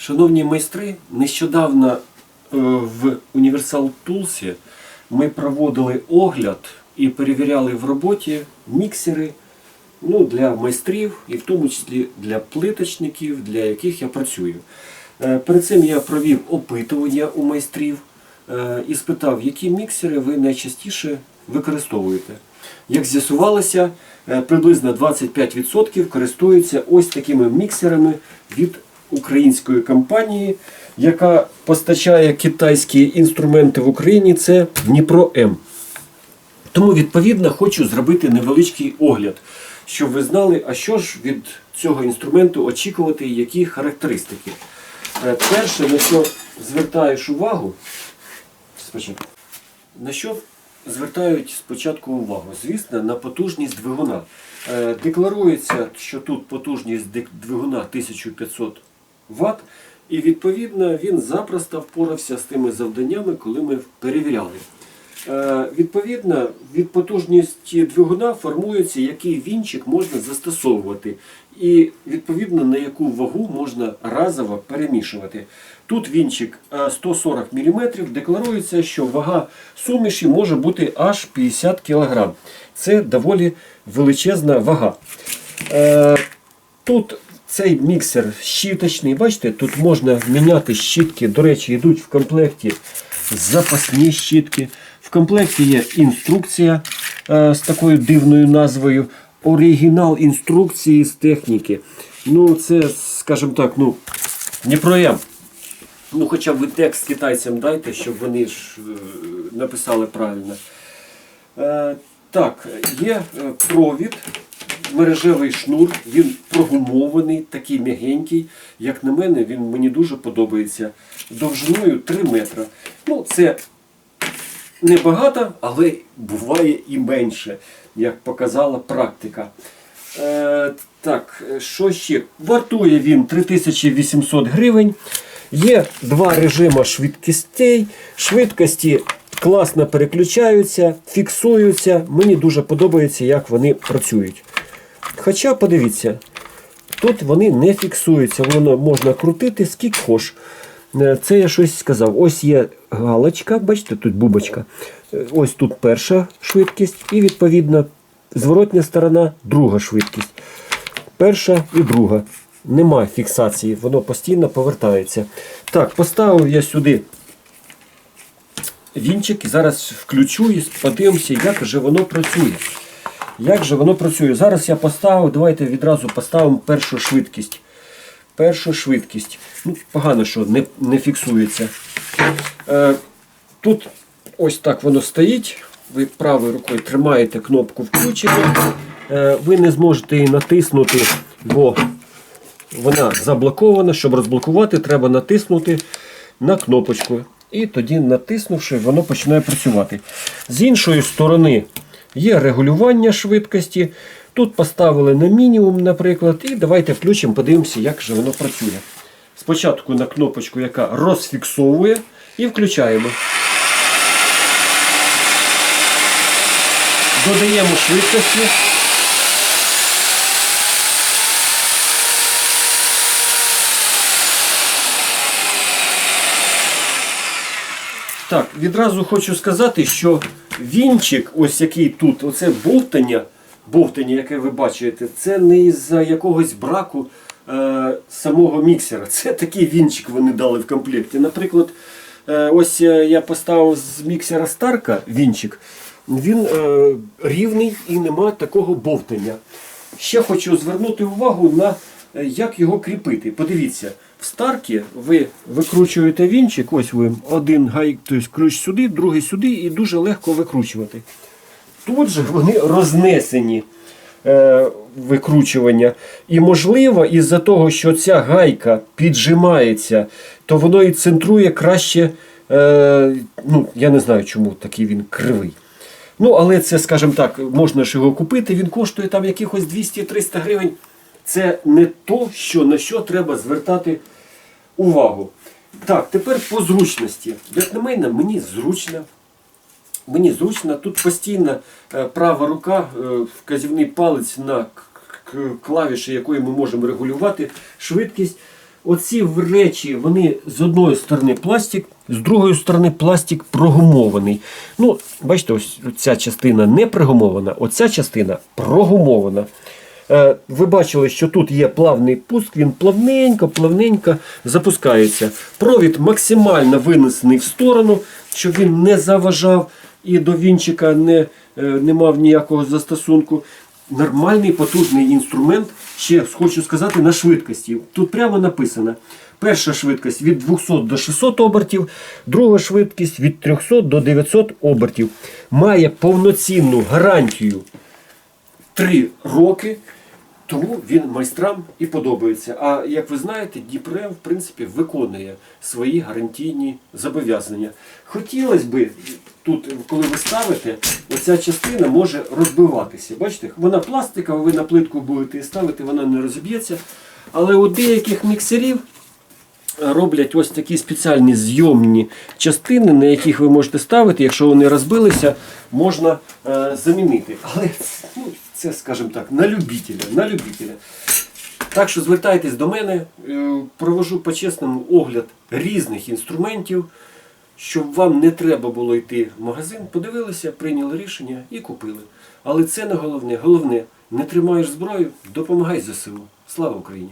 Шановні майстри, нещодавно е, в Universal Tools ми проводили огляд і перевіряли в роботі міксери ну, для майстрів і в тому числі для плиточників, для яких я працюю. Е, Перед цим я провів опитування у майстрів е, і спитав, які міксери ви найчастіше використовуєте. Як з'ясувалося, приблизно 25% користуються ось такими міксерами від української компанії, яка постачає китайські інструменти в Україні. Це Дніпро М. Тому, відповідно, хочу зробити невеличкий огляд, щоб ви знали, а що ж від цього інструменту очікувати, і які характеристики. Е, Перше, на що звертаєш увагу, спочатку, на що звертають спочатку увагу? Звісно, на потужність двигуна. Е, Декларується, що тут потужність двигуна 1500 Вт, і відповідно він запросто впорався з тими завданнями, коли ми перевіряли. Е, Відповідно, від потужності двигуна формується, який вінчик можна застосовувати, і відповідно на яку вагу можна разово перемішувати. Тут вінчик е, 140 мм, декларується, що вага суміші може бути аж 50 кг. Це доволі величезна вага. Е, Тут цей міксер щіточний, бачите, тут можна міняти щітки. До речі, йдуть в комплекті запасні щітки. В комплекті є інструкція е, з такою дивною назвою. Оригінал інструкції з техніки. Ну, це, скажімо так, ну, не проєм. Ну, хоча б ви текст китайцям дайте, щоб вони ж е, написали правильно. Е, так, є е, провід, мережевий шнур, він прогумований, такий м'ягенький. Як на мене, він мені дуже подобається. Довжиною 3 метри. Ну, це небагато, але буває і менше, як показала практика. Е, так, що ще? Вартує він 3800 гривень. Є два режими швидкостей. Швидкості класно переключаються, фіксуються. Мені дуже подобається, як вони працюють. Хоча, подивіться, тут вони не фіксуються, воно можна крутити скільки хош. Е, Це я щось сказав. Ось є галочка, бачите, тут бубочка. Е, Ось тут перша швидкість, і відповідно зворотня сторона друга швидкість. Перша і друга. Нема фіксації, воно постійно повертається. Так, поставив я сюди вінчик і зараз включу і подивимося, як же воно працює. Як же воно працює? Зараз я поставив, давайте відразу поставимо першу швидкість. Першу швидкість. Ну, погано, що не, не фіксується. Е, тут ось так воно стоїть. Ви правою рукою тримаєте кнопку включення. Е, ви не зможете її натиснути, бо вона заблокована. Щоб розблокувати, треба натиснути на кнопочку. І тоді, натиснувши, воно починає працювати. З іншої сторони є регулювання швидкості. Тут поставили на мінімум, наприклад, і давайте включимо, подивимося, як же воно працює. Спочатку на кнопочку, яка розфіксовує, і включаємо. Додаємо швидкості. Так, відразу хочу сказати, що вінчик, ось який тут, оце бовтання, бовтання, яке ви бачите, це не із-за якогось браку е, самого міксера. Це такий вінчик вони дали в комплекті. Наприклад, е, ось е, я поставив з міксера Старка вінчик, він е, рівний і нема такого бовтання. Ще хочу звернути увагу на як його кріпити. Подивіться, в старкі ви викручуєте вінчик, ось ви один гайк, тобто ключ сюди, другий сюди, і дуже легко викручувати. Тут же вони рознесені е, викручування. І можливо, із-за того, що ця гайка піджимається, то воно і центрує краще. Е, ну, я не знаю, чому такий він кривий. Ну, але це, скажімо так, можна ж його купити, він коштує там якихось 200-300 гривень. Це не то, що, на що треба звертати увагу. Так, тепер по зручності. Як на мене, мені зручно. Мені зручно, тут постійно е, права рука, е, вказівний палець на клавіші, якою ми можемо регулювати швидкість. Оці речі, вони з одної сторони пластик, з другої сторони пластик прогумований. Ну, бачите, ось ця частина не прогумована, оця частина прогумована. Е, Ви бачили, що тут є плавний пуск, він плавненько, плавненько запускається. Провід максимально винесений в сторону, щоб він не заважав і до вінчика не, е, не мав ніякого застосунку. Нормальний потужний інструмент, ще хочу сказати, на швидкості. Тут прямо написано. Перша швидкість від 200 до 600 обертів, друга швидкість від 300 до 900 обертів. Має повноцінну гарантію 3 роки, тому він майстрам і подобається. А як ви знаєте, Дніпре в принципі, виконує свої гарантійні зобов'язання. Хотілося б тут, коли ви ставите, оця частина може розбиватися. Бачите, вона пластикова, ви на плитку будете ставити, вона не розіб'ється. Але у деяких міксерів роблять ось такі спеціальні зйомні частини, на яких ви можете ставити. Якщо вони розбилися, можна е, замінити. Але ну, це, скажімо так, на любителя. На любителя. Так що звертайтесь до мене, е, провожу по-чесному огляд різних інструментів, щоб вам не треба було йти в магазин, подивилися, прийняли рішення і купили. Але це не головне. Головне, не тримаєш зброю, допомагай ЗСУ. Слава Україні!